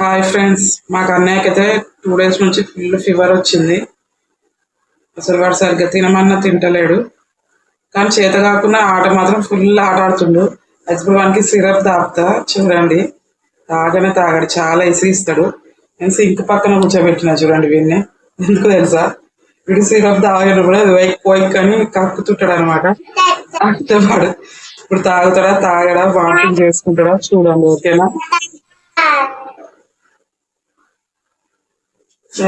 Hi friends మాకు అన్నయ్యకైతే two days నుంచి ఫుల్ ఫీవర్ వచ్చింది. అసలు వాడు సరిగ్గా తినమన్నా తింటలేడు. కానీ చేత కాకుండా ఆట మాత్రం ఫుల్ ఆట ఆడుతుండు. ఇప్పుడు వానికి సిరప్ తాపుతా చూడండి. తాగనే తాగాడు చాలా ఇసిగిస్తాడు నేను సింక్ పక్కన కూర్చోబెట్టిన చూడండి వీడిని. ఎందుకు తెలుసా? వీడు సిరప్ తాగాడు కూడా వైక్ వైక్ అని కక్కుతుంటాడు అనమాట అంటే వాడు ఇప్పుడు తాగుతాడా తాగడా వామిటింగ్ చేసుకుంటాడా చూడండి ఓకేనా?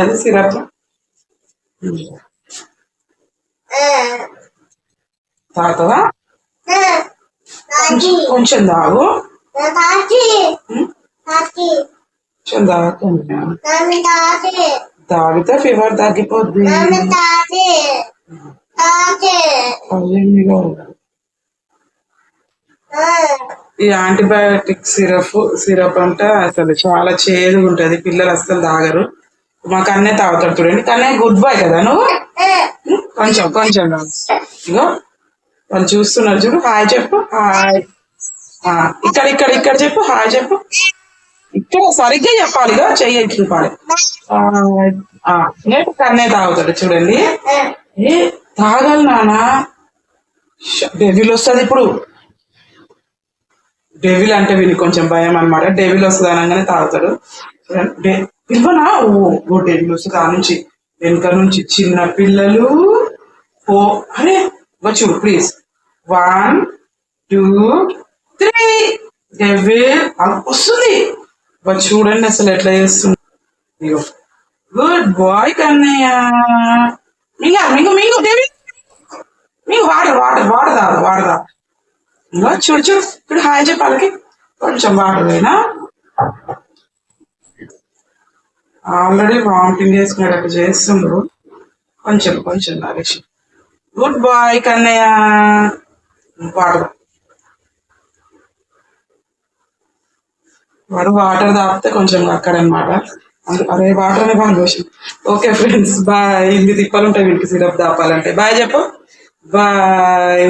అది సిరప్ తాగుతావా కొంచెం తాగు కొంచెం తాగుతుంది తాగితే ఫీవర్ తగ్గిపోద్ది. ఈ యాంటీబయాటిక్ సిరప్ సిరప్ అంటే అసలు చాలా చేదుగా ఉంటది పిల్లలు అసలు తాగరు మాకు అన్నే తాగుతాడు చూడండి కానీ గుడ్ బాయ్ కదా నువ్వు? కొంచెం కొంచెం. ఇగో వాళ్ళు చూస్తున్నారు చూడు. హాయ్ చెప్పు. హాయ్ ఆ, ఇక్కడ ఇక్కడ ఇక్కడ చెప్పు. హాయ్ చెప్పు. ఇక్కడ సరిగ్గా చెప్పాలి ఇగో చెయ్యి ఇట్లు పాలి నేటి కన్నే తాగుతాడు చూడండి. ఏ. తాగాలి నానా డెవిల్ వస్తుంది ఇప్పుడు. డెవిల్ అంటే వీనికి కొంచెం భయం అన్నమాట. డెవిల్ వస్తుంది అనగానే తాగుతాడు. ఇవ్వనా? పిలువనా ఓ ఓ వస్తుంది నుంచి వెనుక నుంచి చిన్న పిల్లలు. ఓ అరే వచ్చు please one two three away వస్తుంది. చూడండి అసలు ఎట్లా చేస్తుంది. Good boy Kannayya. మింగ మింగు మింగు దేవి. మింగు వాటర్ వాటర్ వాడదా వాడదా ఇంకా చూడు చూడు. ఇప్పుడు హాయ్ చెప్పాలకి కొంచెం వాటర్ ఆల్రెడీ వామిటింగ్ చేసుకునేటట్టు చేస్తుండ్రు. కొంచెం కొంచెం Naresh good boy Kannayya. Water వాడు వాటర్ తాపితే కొంచెం అక్కడనమాట అరే వాటర్ అనే బాగా ఓకే ఫ్రెండ్స్ బాయ్. ఇన్ని తిప్పాలుంటాయి వీటికి సిరప్ దాపాలంటే బాయ్ చెప్పు. బాయ్.